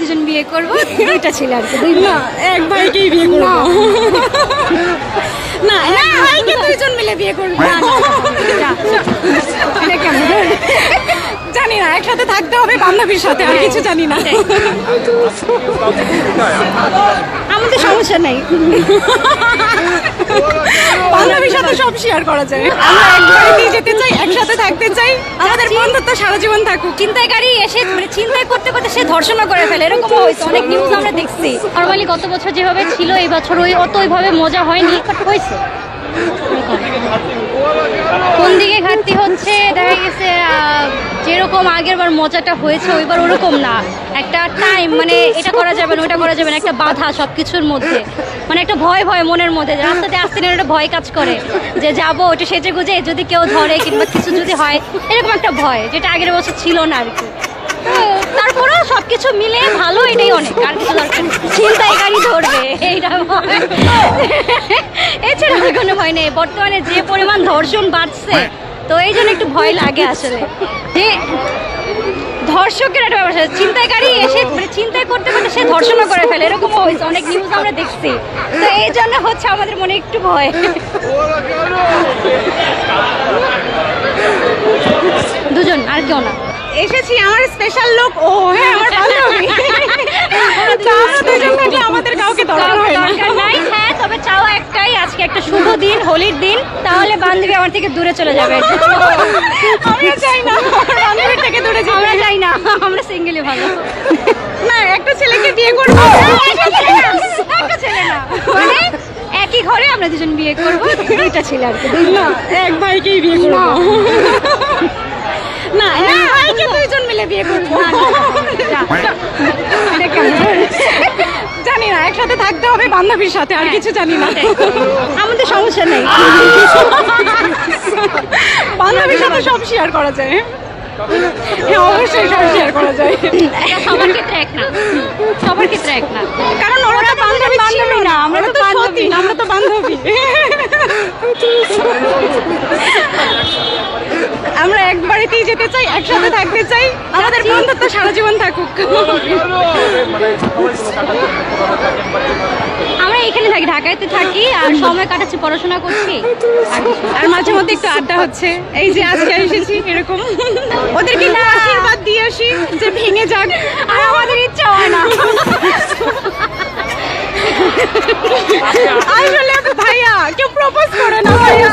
দুজন বিয়ে করব দুইটা ছেলে আর কি দুই না এক ভাইকেই বিয়ে করব না এক ভাইকে দুইজন মিলে বিয়ে করব জানি না একসাথে থাকতে হবে বান্ধবীর সাথে আর কিছু জানি না আমাদের সমস্যা নাই বান্ধবীর সাথে সব শেয়ার করা যায় আমরা যেতে থাকতে চাই। আমাদের বন্ধুত্ব সারা জীবন থাকুক। চিন্তায়কারী এসে মানে চিন্তায় করতে করতে সে ধর্ষণ করে ফেলে। এরকম হয়েছে। অনেক নিউজ আমরা দেখছি। নর্মালি গত বছর যেভাবে ছিল এই বছর ওই অত ওইভাবে মজা হয়নি। বাট হয়েছে। কোন দিকে ঘাটতি হচ্ছে দেখা গেছে যেরকম আগের বার মজাটা হয়েছে, ওইবার ওরকম না একটা টাইম মানে এটা করা যাবে না ওটা করা যাবে না, একটা বাধা সব কিছুর মধ্যে মানে একটা ভয় ভয় মনের মধ্যে রাস্তাতে আসতে না একটা ভয় কাজ করে যে যাব, ওটা সেজে গুজে, যদি কেউ ধরে কিংবা কিছু যদি হয়, এরকম একটা ভয়, যেটা আগের বছর ছিল না আর কি তারপরেও সব কিছু মিলে ভালো, এটাই অনেক, আর কিছু। ছিনতাই গাড়ি ধরবে, এইটা। এছাড়া কোনো ভয় নেই, বর্তমানে যে পরিমাণ ধর্ষণ বাড়ছে তো এই জন্য একটু ভয় লাগে আসলে। যে ধর্ষকের একটা ব্যাপার চিন্তাকারী এসে মানে চিন্তা করতে করতে সে ধর্ষণও করে ফেলে। এরকম হয়েছে অনেক নিউজ আমরা দেখছি। তো এই জন্য হচ্ছে আমাদের মনে একটু ভয়। দুজন, আর কেউ না। এসেছি আমার স্পেশাল লোক ও হ্যাঁ আমার বান্ধবী তা আমরা দুজন থাকলে আমাদের কাউকে দরকার হয় না দরকার নাই হ্যাঁ তবে চাওয়া একটাই আজকে একটা শুভ দিন হোলির দিন তাহলে বান্ধবী আমার থেকে দূরে চলে যাবে। আমিও চাই না। বান্ধবীর থেকে দূরে যেতে আমরা না আমরা সিঙ্গেলই ভালো। না একটা ছেলেকে বিয়ে করব। একটা ছেলে না, মানে একই ঘরে আমরা দুজন বিয়ে করব দুইটা ছেলে আর কি। না এক ভাইকেই বিয়ে করব। না। এক ভাইকে দুইজন মিলে বিয়ে করব। না একসাথে থাকতে হবে বান্ধবীর সাথে আর কিছু জানি না। আমাদের সমস্যা নেই। বান্ধবীর সাথে সব শেয়ার করা যায়। হ্যাঁ অবশ্যই সব শেয়ার করা যায়। সবার ক্ষেত্রে এক না। সবার ক্ষেত্রে এক না কারণ ওরা তো বান্ধবী ছিল না আমরা তো বান্ধবী আমরা তো বান্ধবী আমরা এক বাড়িতেই যেতে চাই একসাথে থাকতে চাই। আমাদের বন্ধুত্ব সারা জীবন থাকুক। আমরা এখানে থাকি ঢাকাতে থাকি আর সময় কাটাচ্ছি পড়াশোনা করছি। আর না। মাঝে মধ্যে একটু আড্ডা হচ্ছে। এই যে আজকে এসেছি এরকম। ওদেরকে একটু আশীর্বাদ দিয়ে আসি যে ভেঙে যাক। আর আমাদের ইচ্ছা হয় না আসলে ভাইয়া কেউ প্রপোজ করে না ভাইয়া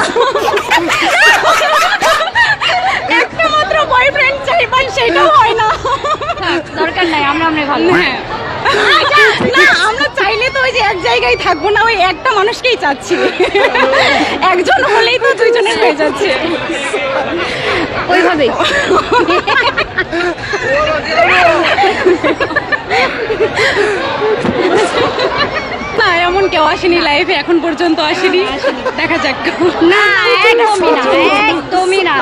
একটা মাত্র বয়ফ্রেন্ড চাই বাট সেটাও হয় না। দরকার নাই আমরা আমরা ভালো। হ্যাঁ। না আমরা চাইলে তো ওই যে এক জায়গায় থাকব না ওই একটা মানুষকেই চাচ্ছি। একজন হলেই তো দুইজনের হয়ে যাচ্ছে। ওইভাবেই। না এমন কেউ আসেনি লাইফে এখন পর্যন্ত আসেনি। দেখা যাক। না একদমই না একদমই না।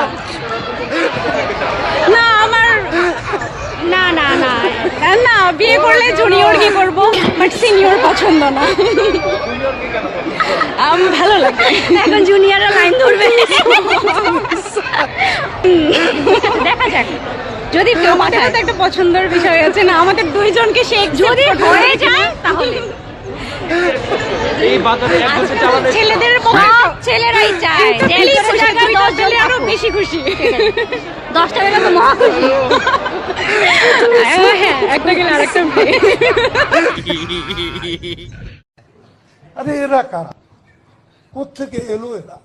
না না না না। না বিয়ে করলে জুনিয়র কি করব বাট সিনিয়র পছন্দ না। আম, ভালো লাগে। এখন জুনিয়ররা লাইন ধরবে। দেখা যাক। যদি তো একটা পছন্দের বিষয় আছে না আমাদের দুইজনকে সে যদি হয়ে যায় তাহলে। ছেলেদের ছেলেরাই চায়। ছেলে আরও বেশি খুশি। দশটা বেলা তো মহা খুশি। হ্যাঁ একটা গেলে আরেকটা আরে এরা কারা? কোথেকে এলো এরা?